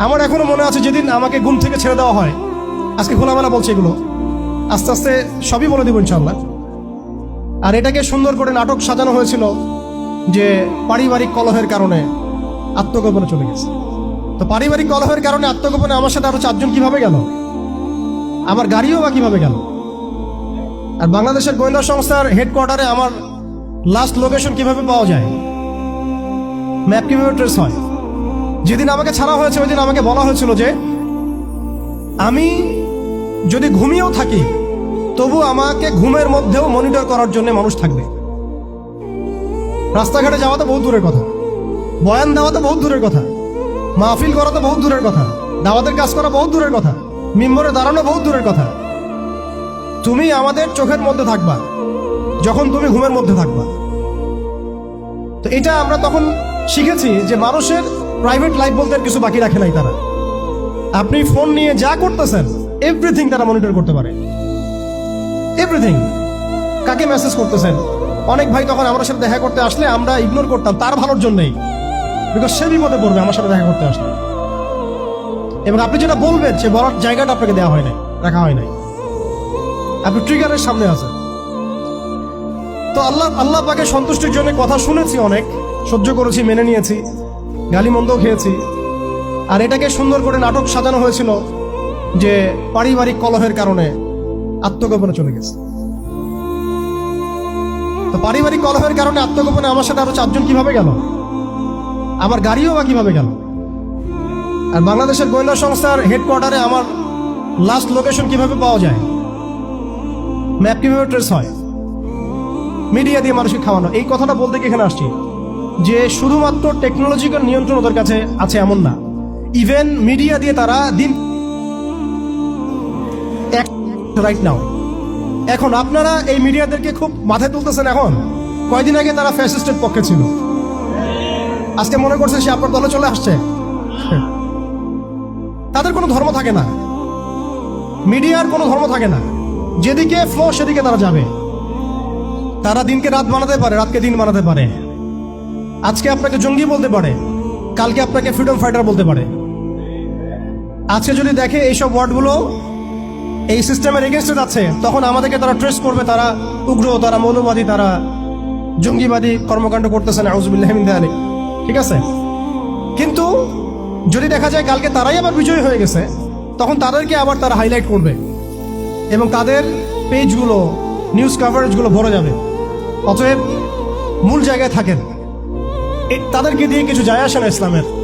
আমার এখনও মনে আছে যেদিন আমাকে ঘুম থেকে ছেড়ে দেওয়া হয়। আজকে খোলামেলা বলছে এগুলো। আস্তে আস্তে সবই বলে দেবো ইনশাল্লাহ আর এটাকে সুন্দর করে নাটক সাজানো হয়েছিল যে পারিবারিক কলহের কারণে আত্মগোপনে চলে গেছে। তো পারিবারিক কলহের কারণে আত্মগোপনে আমার সাথে আরও চারজন কীভাবে গেল? আমার গাড়িও বা কীভাবে গেল? আর বাংলাদেশের গোয়েন্দা সংস্থার হেডকোয়ার্টারে আমার লাস্ট লোকেশন কীভাবে পাওয়া যায়? ম্যাপ কীভাবে ট্রেস হয়? যেদিন আমাকে ছাড়া হয়েছে, ওই আমাকে বলা হয়েছিল যে, আমি যদি ঘুমিয়েও থাকি, তবু আমাকে ঘুমের মধ্যেও মনিটর করার জন্য মানুষ থাকবে। রাস্তাঘাটে যাওয়া তো বহুত দূরের কথা। বয়ান দেওয়া তো বহুত দূরের কথা। মাহফিল করা তো বহুত দূরের কথা। দাওয়াতের কাজ করা বহুত দূরের কথা। মিম্বরে দাঁড়ানো বহুত দূরের কথা। তুমি আমাদের চোখের মধ্যে থাকবা, যখন তুমি ঘুমের মধ্যে থাকবা। তো এটা আমরা তখন শিখেছি যে মানুষের প্রাইভেট লাইফ বলতে আর কিছু বাকি রাখে নাই তারা। আপনি ফোন নিয়ে যা করতেছেন এভরিথিং তারা মনিটর করতে পারে। এভরিথিং কাকে মেসেজ করতেছেন? অনেক ভাই তখন আমার সাথে দেখা করতে আসলে আমরা ইগনোর করতাম, তার ভালোর জন্যই। বিকজ সে বিপদে পড়বে, আমার সাথে দেখা করতে আসলে। এবং আপনি যেটা বলবেন, সে বলার জায়গাটা আপনাকে দেওয়া হয় নাই, রাখা হয় নাই। আপনি ট্রিগারের সামনে আছেন। তো আল্লাহ আল্লাহ পাকে সন্তুষ্টির জন্য কথা শুনেছি অনেক, সহ্য করেছি, মেনে নিয়েছি। গালি মন্দও খেয়েছি। আর এটাকে সুন্দর করে নাটক সাজানো হয়েছিল যে পারিবারিক কলহের কারণে আত্মগোপনে চলে গেছে। তো পারিবারিক কলহের কারণে আত্মগোপনে আমার সাথে আরও চারজন কীভাবে গেল? আমার গাড়িও বা কীভাবে গেল? আর বাংলাদেশের গোয়েন্দা সংস্থার হেডকোয়ার্টারে আমার লাস্ট লোকেশন কীভাবে পাওয়া যায়? ম্যাপ কীভাবে ট্রেস হয়? মিডিয়া দিয়ে মানুষকে খাওয়ানো। এই কথাটা বলতে কি এখানে আসছি। যে শুধুমাত্র টেকনোলজিক্যাল নিয়ন্ত্রণ ওদের কাছে আছে এমন না। ইভেন মিডিয়া দিয়ে তারা দিন রাইট নাও এখন আপনারা এই মিডিয়াদেরকে খুব মাথায় তুলতেছেন এখন। কয়দিন আগে তারা ফ্যাসিস্টের পক্ষে ছিল। আজকে মনে করছে সে আপনার দলে চলে আসছে। তাদের কোনো ধর্ম থাকে না। মিডিয়ার কোনো ধর্ম থাকে না। যেদিকে ফ্লো সেদিকে তারা যাবে। তারা দিনকে রাত বানাতে পারে, রাতকে দিন বানাতে পারে। আজকে আপনাকে জঙ্গি বলতে পারে, কালকে আপনাকে ফ্রিডম ফাইটার বলতে পারে। আজকে যদি দেখে এইসব ওয়ার্ডগুলো এই সিস্টেমের এগেনস্টে যাচ্ছে, তখন আমাদেরকে তারা ট্রেস করবে, তারা উগ্র, তারা মৌলবাদী, তারা জঙ্গিবাদী কর্মকাণ্ড করতেছে না ঠিক আছে? কিন্তু যদি দেখা যায় কালকে তারাই আবার বিজয়ী হয়ে গেছে, তখন তাদেরকে আবার তারা হাইলাইট করবে এবং তাদের পেজগুলো নিউজ কাভারেজগুলো ভরে যাবে। অতএব মূল জায়গায় থাকেন। তাদেরকে দিয়ে কিছু যায় আসে না ইসলামের।